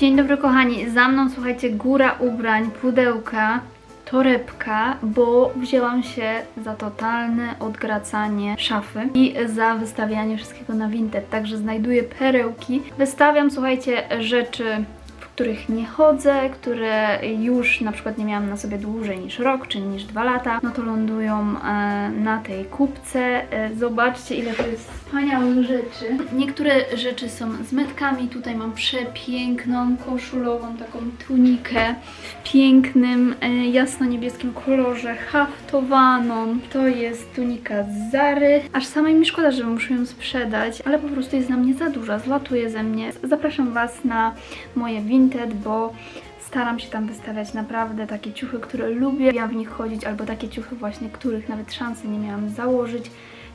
Dzień dobry kochani, za mną słuchajcie góra ubrań, pudełka, torebka, bo wzięłam się za totalne odgracanie szafy i za wystawianie wszystkiego na Vinted, także znajduję perełki. Wystawiam, słuchajcie, rzeczy których nie chodzę, które już na przykład nie miałam na sobie dłużej niż rok, czy niż dwa lata, no to lądują e, na tej kubce. E, zobaczcie, ile to jest wspaniałych rzeczy. Niektóre rzeczy są z metkami. Tutaj mam przepiękną, koszulową taką tunikę w pięknym, e, jasno-niebieskim kolorze, haftowaną. To jest tunika z Zary. Aż samej mi szkoda, że muszę ją sprzedać, ale po prostu jest na mnie za duża, zlatuje ze mnie. Zapraszam Was na moje Vinted, bo staram się tam wystawiać naprawdę takie ciuchy, które lubię, ja w nich chodzić, albo takie ciuchy właśnie, których nawet szansy nie miałam założyć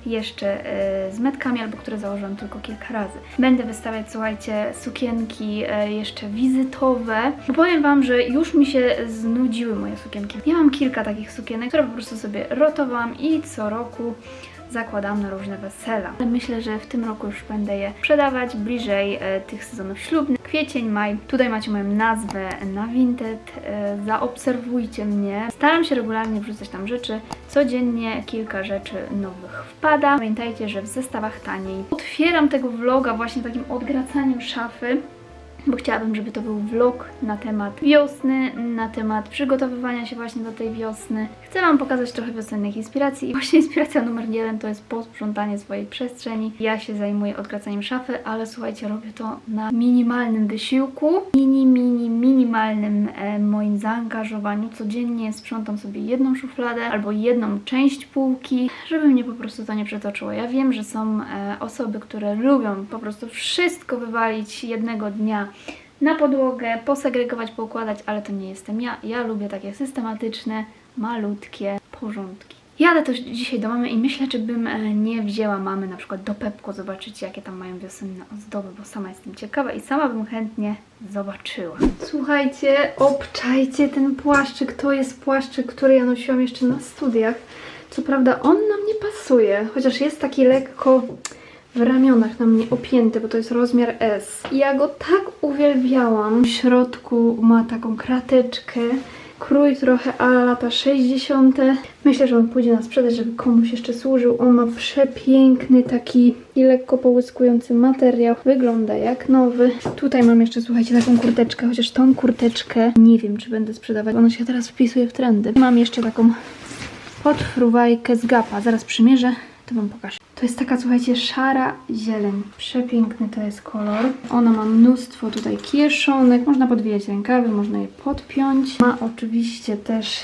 jeszcze e, z metkami, albo które założyłam tylko kilka razy. Będę wystawiać, słuchajcie, sukienki e, jeszcze wizytowe. Powiem Wam, że już mi się znudziły moje sukienki. Ja mam kilka takich sukienek, które po prostu sobie rotowałam i co roku zakładam na różne wesela. Ale myślę, że w tym roku już będę je sprzedawać bliżej e, tych sezonów ślubnych. Kwiecień, maj. Tutaj macie moją nazwę na Vinted. E, zaobserwujcie mnie. Staram się regularnie wrzucać tam rzeczy. Codziennie kilka rzeczy nowych wpada. Pamiętajcie, że w zestawach taniej. Otwieram tego vloga właśnie takim odgracaniem szafy bo chciałabym, żeby to był vlog na temat wiosny, na temat przygotowywania się właśnie do tej wiosny. Chcę Wam pokazać trochę wiosennych inspiracji i właśnie inspiracja numer jeden to jest posprzątanie swojej przestrzeni. Ja się zajmuję odgracaniem szafy, ale słuchajcie, robię to na minimalnym wysiłku, mini, mini, minimalnym e, moim zaangażowaniu. Codziennie sprzątam sobie jedną szufladę albo jedną część półki, żeby mnie po prostu to nie przetoczyło. Ja wiem, że są e, osoby, które lubią po prostu wszystko wywalić jednego dnia na podłogę, posegregować, poukładać, ale to nie jestem ja. Ja lubię takie systematyczne, malutkie porządki. Jadę też dzisiaj do mamy i myślę, czy bym e, nie wzięła mamy na przykład do Pepko zobaczyć, jakie tam mają wiosenne ozdoby, bo sama jestem ciekawa i sama bym chętnie zobaczyła. Słuchajcie, obczajcie ten płaszczyk. To jest płaszczyk, który ja nosiłam jeszcze na studiach. Co prawda on nam nie pasuje, chociaż jest taki lekko w ramionach na mnie opięty, bo to jest rozmiar S. I ja go tak uwielbiałam. W środku ma taką krateczkę. Krój trochę ala lata 60. Myślę, że on pójdzie na sprzedaż, żeby komuś jeszcze służył. On ma przepiękny taki i lekko połyskujący materiał. Wygląda jak nowy. Tutaj mam jeszcze, słuchajcie, taką kurteczkę, chociaż tą kurteczkę nie wiem, czy będę sprzedawać. Ona się teraz wpisuje w trendy. Mam jeszcze taką podfruwajkę z Gapa. Zaraz przymierzę, to Wam pokażę. To jest taka, słuchajcie, szara zieleń. Przepiękny to jest kolor. Ona ma mnóstwo tutaj kieszonek. Można podwijać rękawy, można je podpiąć. Ma oczywiście też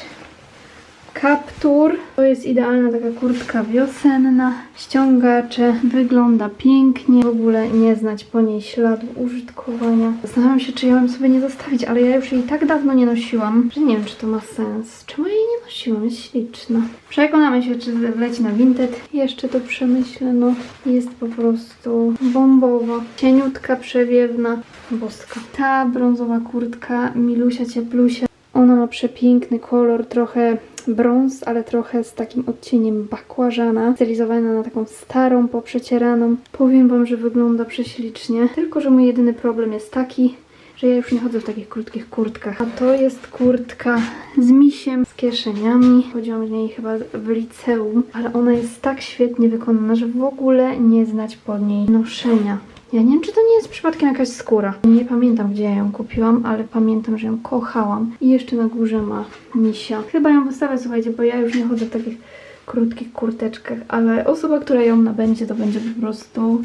kaptur. To jest idealna taka kurtka wiosenna. Ściągacze. Wygląda pięknie. W ogóle nie znać po niej śladu użytkowania. Zastanawiam się, czy ją mam sobie nie zostawić, ale ja już jej tak dawno nie nosiłam, że nie wiem, czy to ma sens. Czemu ja jej nie nosiłam? Jest śliczna. Przekonamy się, czy wleci na Vinted. Jeszcze to przemyślę. No, jest po prostu bombowa. Cieniutka, przewiewna. Boska. Ta brązowa kurtka, milusia, cieplusia. Ona ma przepiękny kolor, trochę brąz, ale trochę z takim odcieniem bakłażana, stylizowana na taką starą, poprzecieraną. Powiem Wam, że wygląda prześlicznie, tylko że mój jedyny problem jest taki, że ja już nie chodzę w takich krótkich kurtkach. A to jest kurtka z misiem, z kieszeniami. Chodziłam w niej chyba w liceum, ale ona jest tak świetnie wykonana, że w ogóle nie znać pod niej noszenia. Ja nie wiem, czy to nie jest przypadkiem jakaś skóra. Nie pamiętam, gdzie ja ją kupiłam, ale pamiętam, że ją kochałam. I jeszcze na górze ma misia. Chyba ją wystawię, słuchajcie, bo ja już nie chodzę w takich krótkich kurteczkach, ale osoba, która ją nabędzie, to będzie po prostu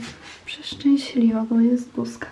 przeszczęśliwa, bo jest boska.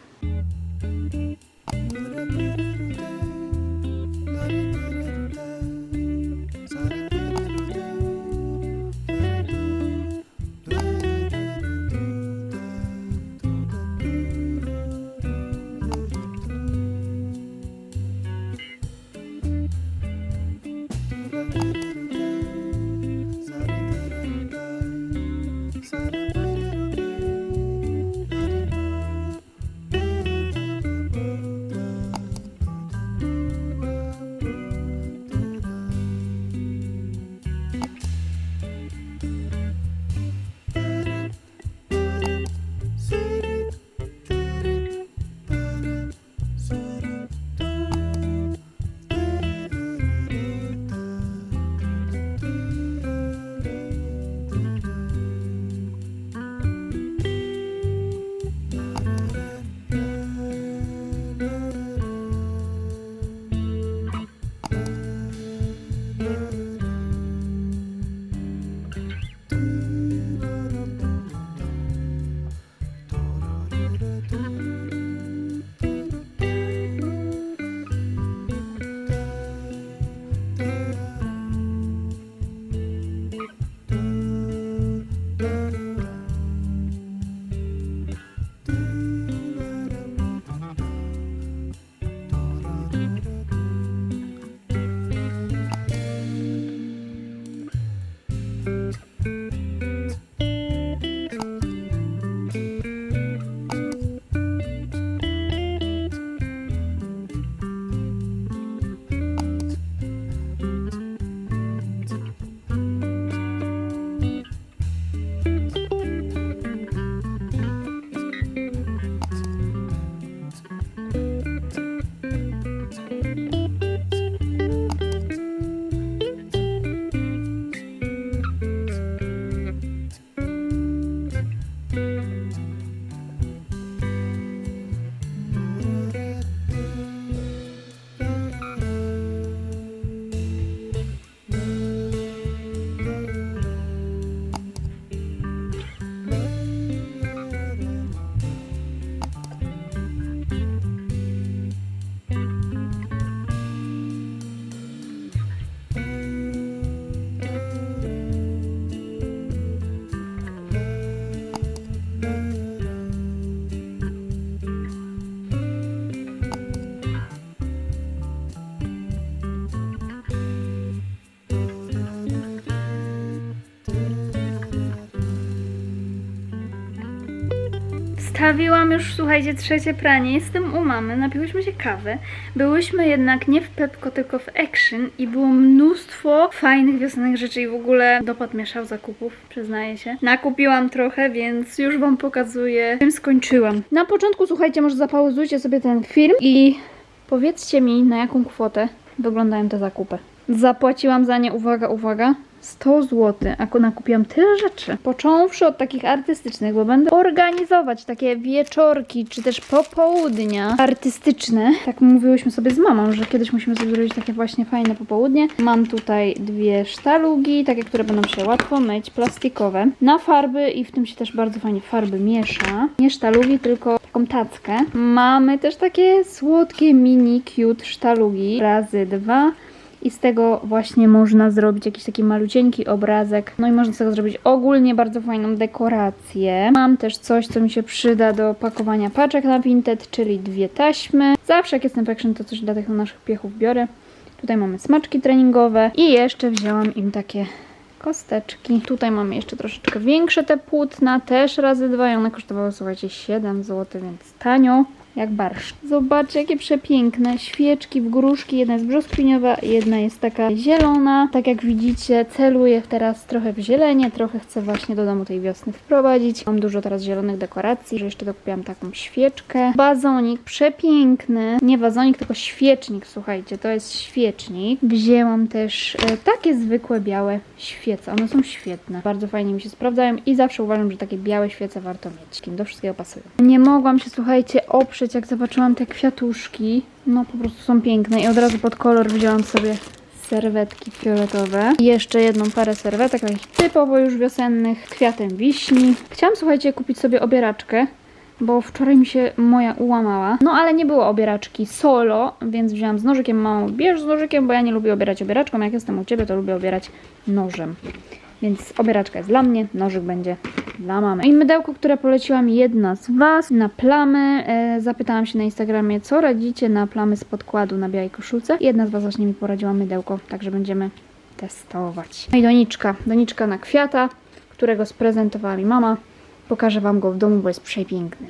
Wystawiłam już, słuchajcie, trzecie pranie. Jestem u mamy, napiłyśmy się kawy. Byłyśmy jednak nie w Pepko, tylko w Action i było mnóstwo fajnych wiosennych rzeczy i w ogóle dopad mieszał zakupów, przyznaję się. Nakupiłam trochę, więc już wam pokazuję, czym skończyłam. Na początku, słuchajcie, może zapauzujcie sobie ten film i powiedzcie mi, na jaką kwotę wyglądają te zakupy. Zapłaciłam za nie, uwaga, uwaga, 100 zł, a ku- nakupiłam tyle rzeczy. Począwszy od takich artystycznych, bo będę organizować takie wieczorki, czy też popołudnia artystyczne. Tak mówiłyśmy sobie z mamą, że kiedyś musimy sobie zrobić takie właśnie fajne popołudnie. Mam tutaj dwie sztalugi, takie, które będą się łatwo myć, plastikowe. Na farby i w tym się też bardzo fajnie farby miesza. Nie sztalugi, tylko taką tackę. Mamy też takie słodkie mini cute sztalugi razy dwa. I z tego właśnie można zrobić jakiś taki malucieńki obrazek. No i można z tego zrobić ogólnie bardzo fajną dekorację. Mam też coś, co mi się przyda do pakowania paczek na Vinted, czyli dwie taśmy. Zawsze jak jestem w to coś dla tych naszych piechów biorę. Tutaj mamy smaczki treningowe i jeszcze wzięłam im takie kosteczki. Tutaj mamy jeszcze troszeczkę większe te płótna, też razy dwa i one kosztowały, słuchajcie, 7 zł, więc tanio. Jak barszcz. Zobaczcie, jakie przepiękne świeczki w gruszki. Jedna jest brzoskwiniowa, jedna jest taka zielona. Tak jak widzicie, celuję teraz trochę w zielenie, trochę chcę właśnie do domu tej wiosny wprowadzić. Mam dużo teraz zielonych dekoracji, że jeszcze dokupiłam taką świeczkę. Wazonik przepiękny. Nie wazonik, tylko świecznik, słuchajcie, to jest świecznik. Wzięłam też e, takie zwykłe białe świece. One są świetne. Bardzo fajnie mi się sprawdzają i zawsze uważam, że takie białe świece warto mieć. Do wszystkiego pasują. Nie mogłam się, słuchajcie, oprzeć, jak zobaczyłam te kwiatuszki. No po prostu są piękne i od razu pod kolor wzięłam sobie serwetki fioletowe. I jeszcze jedną parę serwetek, takich typowo już wiosennych, kwiatem wiśni. Chciałam, słuchajcie, kupić sobie obieraczkę, bo wczoraj mi się moja ułamała. No ale nie było obieraczki solo, więc wzięłam z nożykiem. Mamą, bierz z nożykiem, bo ja nie lubię obierać obieraczką. Jak jestem u Ciebie, to lubię obierać nożem. Więc obieraczka jest dla mnie, nożyk będzie dla mamy. I mydełko, które poleciłam jedna z Was na plamy. E, zapytałam się na Instagramie, co radzicie na plamy z podkładu na białej koszulce. Jedna z Was właśnie mi poradziła mydełko, także będziemy testować. No i doniczka, doniczka na kwiata, którego sprezentowała mi mama. Pokażę Wam go w domu, bo jest przepiękny.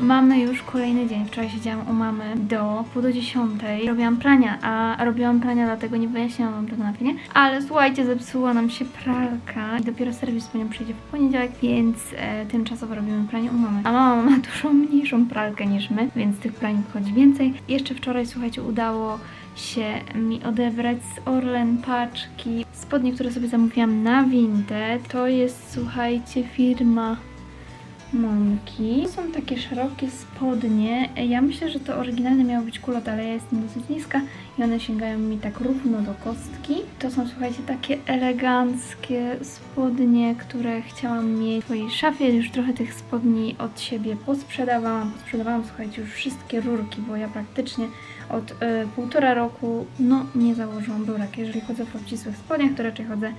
Mamy już kolejny dzień. Wczoraj siedziałam u mamy do pół do dziesiątej. Robiłam prania, a robiłam prania, dlatego nie wyjaśniałam wam tego na filmie. Ale słuchajcie, zepsuła nam się pralka i dopiero serwis po nią przyjdzie w poniedziałek, więc e, tymczasowo robimy pranie u mamy. A mama ma dużo mniejszą pralkę niż my, więc tych prań wchodzi więcej. Jeszcze wczoraj, słuchajcie, udało się mi odebrać z Orlen paczki spodnie, które sobie zamówiłam na Vinted. To jest, słuchajcie, firma To są takie szerokie spodnie. Ja myślę, że to oryginalne miało być kulote, ale ja jestem dosyć niska i one sięgają mi tak równo do kostki. To są, słuchajcie, takie eleganckie spodnie, które chciałam mieć w swojej szafie. Już trochę tych spodni od siebie posprzedawałam. Posprzedawałam, słuchajcie, już wszystkie rurki, bo ja praktycznie od y, półtora roku, no, nie założyłam rurek. Jeżeli chodzę w obcisłych spodniach, to raczej chodzę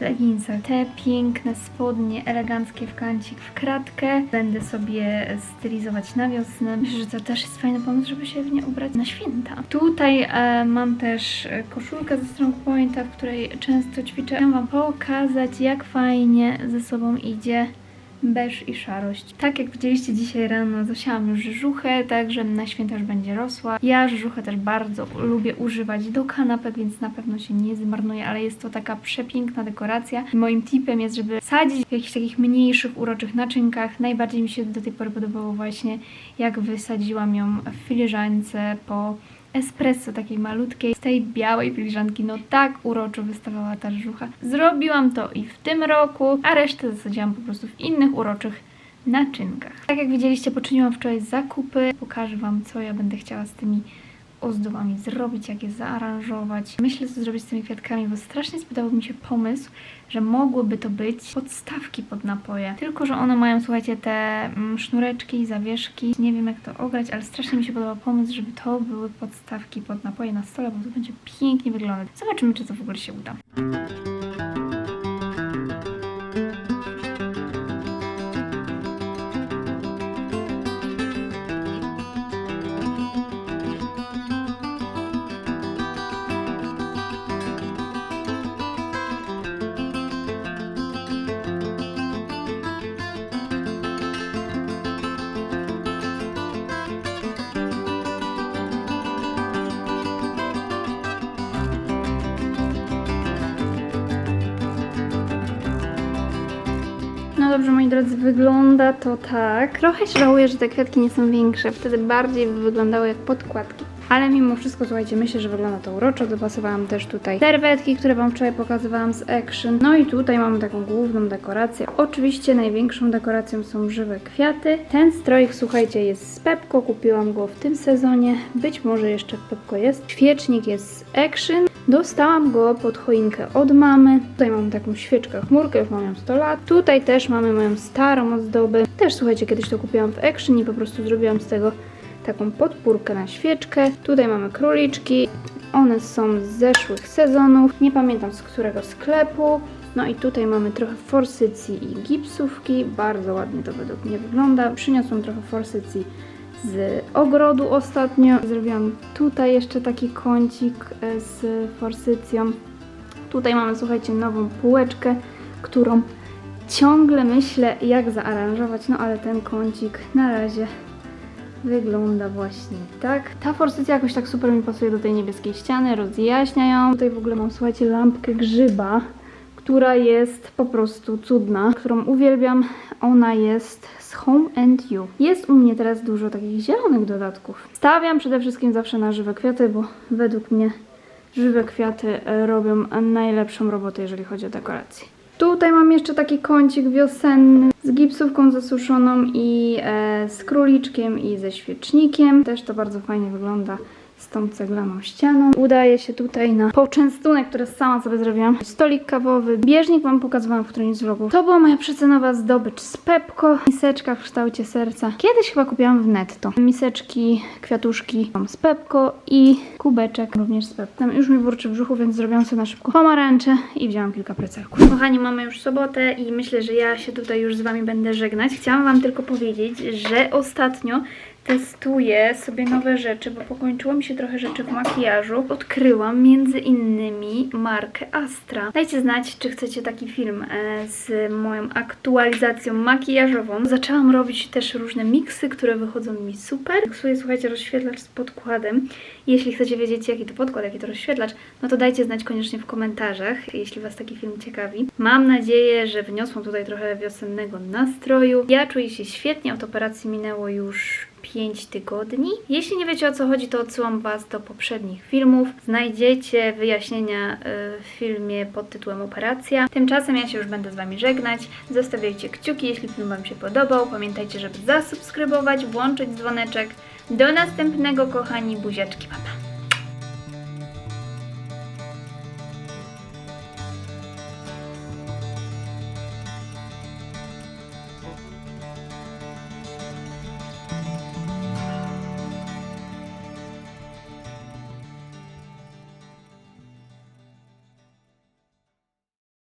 leginsach. Te piękne spodnie, eleganckie w kancik, w kratkę. Będę sobie stylizować na wiosnę. Myślę, że to też jest fajny pomysł, żeby się w nie ubrać na święta. Tutaj e, mam też koszulkę ze Strong Pointa, w której często ćwiczę. Chciałam Wam pokazać, jak fajnie ze sobą idzie beż i szarość. Tak jak widzieliście dzisiaj rano, zasiałam już rzeżuchę, także na święta już będzie rosła. Ja rzeżuchę też bardzo lubię używać do kanapek, więc na pewno się nie zmarnuje, ale jest to taka przepiękna dekoracja. Moim tipem jest, żeby sadzić w jakichś takich mniejszych, uroczych naczynkach. Najbardziej mi się do tej pory podobało właśnie, jak wysadziłam ją w filiżance po espresso takiej malutkiej, z tej białej filiżanki, no tak uroczo wystawała ta żucha. Zrobiłam to i w tym roku, a resztę zasadziłam po prostu w innych uroczych naczynkach. Tak jak widzieliście, poczyniłam wczoraj zakupy. Pokażę Wam, co ja będę chciała z tymi ozdobami zrobić, jak je zaaranżować. Myślę, co zrobić z tymi kwiatkami, bo strasznie spodobał mi się pomysł, że mogłyby to być podstawki pod napoje. Tylko, że one mają, słuchajcie, te mm, sznureczki, zawieszki. Nie wiem, jak to ograć, ale strasznie mi się podobał pomysł, żeby to były podstawki pod napoje na stole, bo to będzie pięknie wyglądać. Zobaczymy, czy to w ogóle się uda. Dobrze, moi drodzy, wygląda to tak. Trochę żałuję, że te kwiatki nie są większe, wtedy bardziej by wyglądały jak podkładki. Ale mimo wszystko, słuchajcie, myślę, że wygląda to uroczo. Dopasowałam też tutaj serwetki, które Wam wczoraj pokazywałam z Action. No i tutaj mamy taką główną dekorację. Oczywiście największą dekoracją są żywe kwiaty. Ten stroik, słuchajcie, jest z Pepko. Kupiłam go w tym sezonie. Być może jeszcze w Pepko jest. Świecznik jest z Action. Dostałam go pod choinkę od mamy. Tutaj mam taką świeczkę chmurkę, już mam ją 100 lat. Tutaj też mamy moją starą ozdobę. Też słuchajcie, kiedyś to kupiłam w Action i po prostu zrobiłam z tego taką podpórkę na świeczkę. Tutaj mamy króliczki. One są z zeszłych sezonów. Nie pamiętam z którego sklepu. No i tutaj mamy trochę forsycji i gipsówki. Bardzo ładnie to według mnie wygląda. Przyniosłam trochę forsycji z ogrodu ostatnio. Zrobiłam tutaj jeszcze taki kącik e, z forsycją. Tutaj mamy, słuchajcie, nową półeczkę, którą ciągle myślę, jak zaaranżować, no ale ten kącik na razie wygląda właśnie tak. Ta forsycja jakoś tak super mi pasuje do tej niebieskiej ściany, rozjaśnia ją. Tutaj w ogóle mam, słuchajcie, lampkę grzyba, która jest po prostu cudna, którą uwielbiam. Ona jest z Home and You. Jest u mnie teraz dużo takich zielonych dodatków. Stawiam przede wszystkim zawsze na żywe kwiaty, bo według mnie żywe kwiaty robią najlepszą robotę, jeżeli chodzi o dekorację. Tutaj mam jeszcze taki kącik wiosenny z gipsówką zasuszoną i e, z króliczkiem i ze świecznikiem. Też to bardzo fajnie wygląda z tą ceglaną ścianą. Udaje się tutaj na poczęstunek, który sama sobie zrobiłam. Stolik kawowy. Bieżnik Wam pokazywałam w którymś z vlogów. To była moja przecenowa zdobycz z Pepko. Miseczka w kształcie serca. Kiedyś chyba kupiłam w netto. Miseczki, kwiatuszki mam z Pepko i kubeczek również z Pepko. Tam już mi burczy w brzuchu, więc zrobiłam sobie na szybko pomarańcze i wzięłam kilka precelków. Kochani, mamy już sobotę i myślę, że ja się tutaj już z Wami będę żegnać. Chciałam Wam tylko powiedzieć, że ostatnio testuję sobie nowe rzeczy, bo pokończyło mi się trochę rzeczy w makijażu. Odkryłam między innymi markę Astra. Dajcie znać, czy chcecie taki film e, z moją aktualizacją makijażową. Zaczęłam robić też różne miksy, które wychodzą mi super. Miksuję, słuchajcie, rozświetlacz z podkładem. Jeśli chcecie wiedzieć, jaki to podkład, jaki to rozświetlacz, no to dajcie znać koniecznie w komentarzach, jeśli Was taki film ciekawi. Mam nadzieję, że wniosłam tutaj trochę wiosennego nastroju. Ja czuję się świetnie, od operacji minęło już 5 tygodni. Jeśli nie wiecie o co chodzi, to odsyłam Was do poprzednich filmów. Znajdziecie wyjaśnienia y, w filmie pod tytułem Operacja. Tymczasem ja się już będę z Wami żegnać. Zostawiajcie kciuki, jeśli film Wam się podobał. Pamiętajcie, żeby zasubskrybować, włączyć dzwoneczek. Do następnego, kochani, buziaczki, papa.